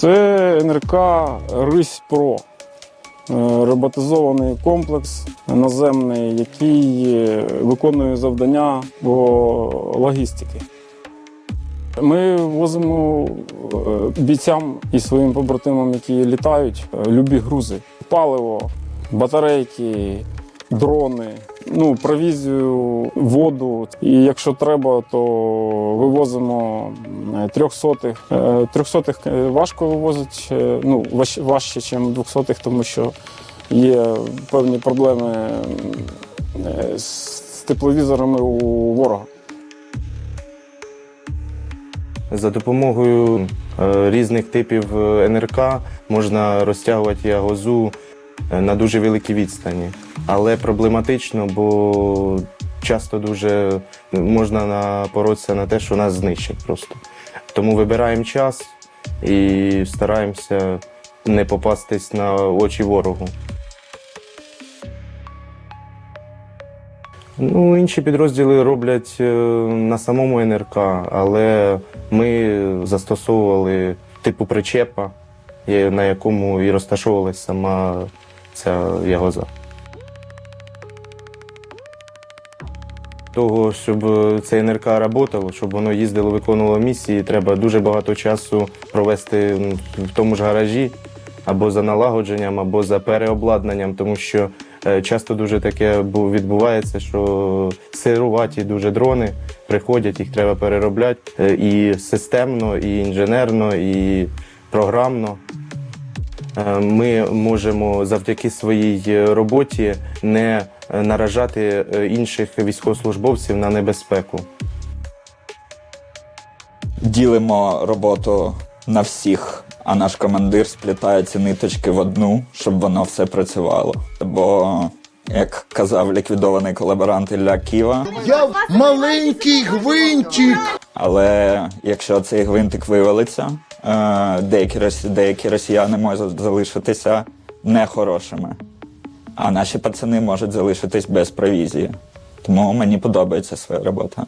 Це НРК Рись Про. Е, Роботизований комплекс наземний, який е, виконує завдання по логістики. Ми возимо е, бійцям і своїм побратимам, які літають, любі грузи: паливо, батарейки, дрони, ну, провізію, воду. І якщо треба, то вивозимо е, трьохсотих. Е, Трьохсотих е, важко вивозити, ну, важче, ніж двохсотих, тому що є певні проблеми з тепловізорами у ворога. За допомогою різних типів НРК можна розтягувати ягозу на дуже великій відстані. Але проблематично, бо часто дуже можна напоротися на те, що нас знищать просто. Тому вибираємо час і стараємося не попастись на очі ворогу. Ну, інші підрозділи роблять е, на самому НРК, але ми застосовували типу причепа, на якому і розташовувалась сама ця ягоза. Того, щоб е, це НРК працювало, щоб воно їздило, виконувало місії, треба дуже багато часу провести в тому ж гаражі, або за налагодженням, або за переобладнанням, тому що е, часто дуже таке бу- відбувається, що сируваті дуже дрони приходять, їх треба переробляти е, і системно, і інженерно, і програмно. Е, Ми можемо завдяки своїй е, роботі не е, наражати інших військовослужбовців на небезпеку. ділимо роботу на всіх, а наш командир сплітає ці ниточки в одну, щоб воно все працювало. Бо, як казав ліквідований колаборант Ілля Ківа, Я маленький гвинтик. але якщо цей гвинтик вивалиться, деякі, росі- деякі росіяни можуть залишитися нехорошими, а наші пацани можуть залишитись без провізії. Тому мені подобається своя робота.